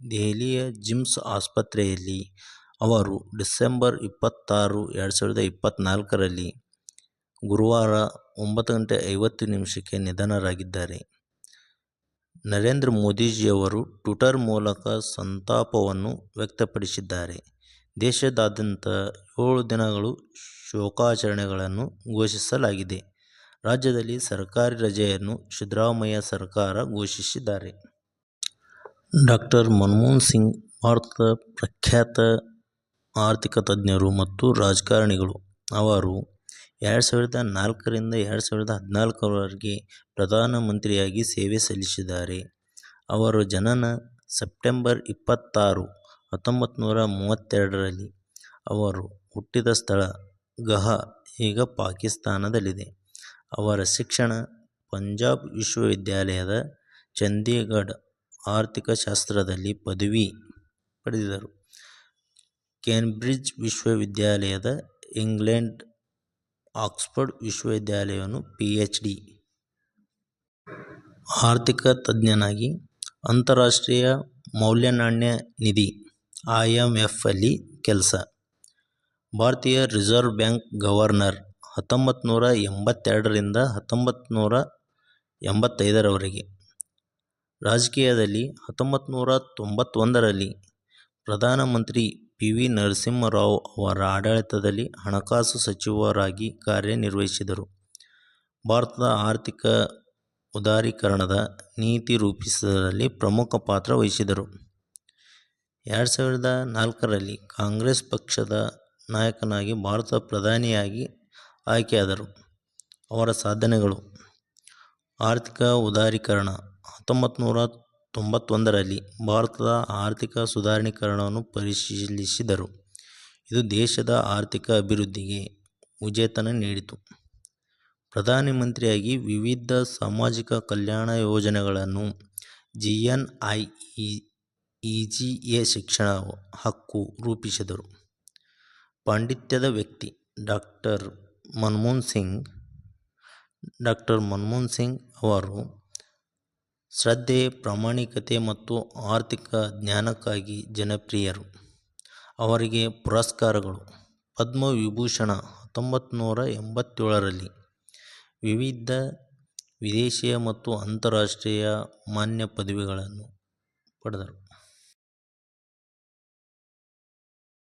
ದೆಹಲಿಯ ಜಿಮ್ಸ್ ಆಸ್ಪತ್ರೆಯಲ್ಲಿ ಅವರು ಡಿಸೆಂಬರ್ ಇಪ್ಪತ್ತಾರು, ಎರಡು ಸಾವಿರದ ಇಪ್ಪತ್ತ್ನಾಲ್ಕರಲ್ಲಿ ಗುರುವಾರ ಒಂಬತ್ತು ಗಂಟೆ ಐವತ್ತು ನಿಮಿಷಕ್ಕೆ ನಿಧನರಾಗಿದ್ದಾರೆ. ನರೇಂದ್ರ ಮೋದಿಜಿಯವರು ಟ್ವಿಟರ್ ಮೂಲಕ ಸಂತಾಪವನ್ನು ವ್ಯಕ್ತಪಡಿಸಿದ್ದಾರೆ. ದೇಶದಾದ್ಯಂತ ಏಳು ದಿನಗಳು ಶೋಕಾಚರಣೆಗಳನ್ನು ಘೋಷಿಸಲಾಗಿದೆ. ರಾಜ್ಯದಲ್ಲಿ ಸರ್ಕಾರಿ ರಜೆಯನ್ನು ಸಿದ್ದರಾಮಯ್ಯ ಸರ್ಕಾರ ಘೋಷಿಸಿದ್ದಾರೆ. ಡಾ. ಮನಮೋಹನ್ ಸಿಂಗ್ ಭಾರತದ ಪ್ರಖ್ಯಾತ ಆರ್ಥಿಕ ತಜ್ಞರು ಮತ್ತು ರಾಜಕಾರಣಿಗಳು. ಅವರು ಎರಡು ಸಾವಿರದ ನಾಲ್ಕರಿಂದ ಎರಡು ಸಾವಿರದ ಹದಿನಾಲ್ಕರವರೆಗೆ ಪ್ರಧಾನಮಂತ್ರಿಯಾಗಿ ಸೇವೆ ಸಲ್ಲಿಸಿದ್ದಾರೆ. ಅವರ ಜನನ ಸೆಪ್ಟೆಂಬರ್ ಇಪ್ಪತ್ತಾರು, ಹತ್ತೊಂಬತ್ತು ನೂರ ಮೂವತ್ತೆರಡರಲ್ಲಿ. ಅವರು ಹುಟ್ಟಿದ ಸ್ಥಳ ಗಹ ಈಗ ಪಾಕಿಸ್ತಾನದಲ್ಲಿದೆ. ಅವರ ಶಿಕ್ಷಣ ಪಂಜಾಬ್ ವಿಶ್ವವಿದ್ಯಾಲಯದ ಚಂಡೀಗಢ ಆರ್ಥಿಕಶಾಸ್ತ್ರದಲ್ಲಿ ಪದವಿ ಪಡೆದರು. ಕೇಂಬ್ರಿಡ್ಜ್ ವಿಶ್ವವಿದ್ಯಾಲಯದ ಇಂಗ್ಲೆಂಡ್ ಆಕ್ಸ್ಫರ್ಡ್ ವಿಶ್ವವಿದ್ಯಾಲಯವನ್ನು ಪಿ ಎಚ್ ಡಿ. ಆರ್ಥಿಕ ತಜ್ಞನಾಗಿ ಅಂತಾರಾಷ್ಟ್ರೀಯ ಮೌಲ್ಯನಾಣ್ಯ ನಿಧಿ ಐ ಎಂ ಎಫ್ ಅಲ್ಲಿ ಕೆಲಸ. ಭಾರತೀಯ ರಿಸರ್ವ್ ಬ್ಯಾಂಕ್ ಗವರ್ನರ್ ಹತ್ತೊಂಬತ್ತು ನೂರ ಎಂಬತ್ತೆರಡರಿಂದ ಹತ್ತೊಂಬತ್ತು ನೂರ ಎಂಬತ್ತೈದರವರೆಗೆ. ರಾಜಕೀಯದಲ್ಲಿ ಹತ್ತೊಂಬತ್ತು ನೂರ ತೊಂಬತ್ತೊಂದರಲ್ಲಿ ಪ್ರಧಾನಮಂತ್ರಿ ಪಿ. ವಿ. ನರಸಿಂಹರಾವ್ ಅವರ ಆಡಳಿತದಲ್ಲಿ ಹಣಕಾಸು ಸಚಿವರಾಗಿ ಕಾರ್ಯನಿರ್ವಹಿಸಿದರು. ಭಾರತದ ಆರ್ಥಿಕ ಉದಾರೀಕರಣದ ನೀತಿ ರೂಪಿಸುವುದರಲ್ಲಿ ಪ್ರಮುಖ ಪಾತ್ರ ವಹಿಸಿದರು. ಎರಡು ಸಾವಿರದ ನಾಲ್ಕರಲ್ಲಿ ಕಾಂಗ್ರೆಸ್ ಪಕ್ಷದ ನಾಯಕನಾಗಿ ಭಾರತ ಪ್ರಧಾನಿಯಾಗಿ ಆಯ್ಕೆಯಾದರು. ಅವರ ಸಾಧನೆಗಳು, ಆರ್ಥಿಕ ಉದಾರೀಕರಣ ಹತ್ತೊಂಬತ್ತು ನೂರ ತೊಂಬತ್ತೊಂದರಲ್ಲಿ ಭಾರತದ ಆರ್ಥಿಕ ಸುಧಾರಣೀಕರಣವನ್ನು ಪರಿಶೀಲಿಸಿದರು. ಇದು ದೇಶದ ಆರ್ಥಿಕ ಅಭಿವೃದ್ಧಿಗೆ ಉತ್ತೇಜನ ನೀಡಿತು. ಪ್ರಧಾನಮಂತ್ರಿಯಾಗಿ ವಿವಿಧ ಸಾಮಾಜಿಕ ಕಲ್ಯಾಣ ಯೋಜನೆಗಳನ್ನು G. N. I. G. A. ಶಿಕ್ಷಣ ಹಕ್ಕು ರೂಪಿಸಿದರು. ಪಾಂಡಿತ್ಯದ ವ್ಯಕ್ತಿ ಡಾಕ್ಟರ್ ಮನಮೋಹನ್ ಸಿಂಗ್. ಡಾಕ್ಟರ್ ಮನಮೋಹನ್ ಸಿಂಗ್ ಅವರು ಶ್ರದ್ಧೆ, ಪ್ರಾಮಾಣಿಕತೆ ಮತ್ತು ಆರ್ಥಿಕ ಜ್ಞಾನಕ್ಕಾಗಿ ಜನಪ್ರಿಯರು. ಅವರಿಗೆ ಪುರಸ್ಕಾರಗಳು ಪದ್ಮವಿಭೂಷಣ ಹತ್ತೊಂಬತ್ತು ನೂರ ಎಂಬತ್ತೇಳರಲ್ಲಿ. ವಿವಿಧ ವಿದೇಶೀಯ ಮತ್ತು ಅಂತಾರಾಷ್ಟ್ರೀಯ ಮಾನ್ಯ ಪದವಿಗಳನ್ನು ಪಡೆದರು.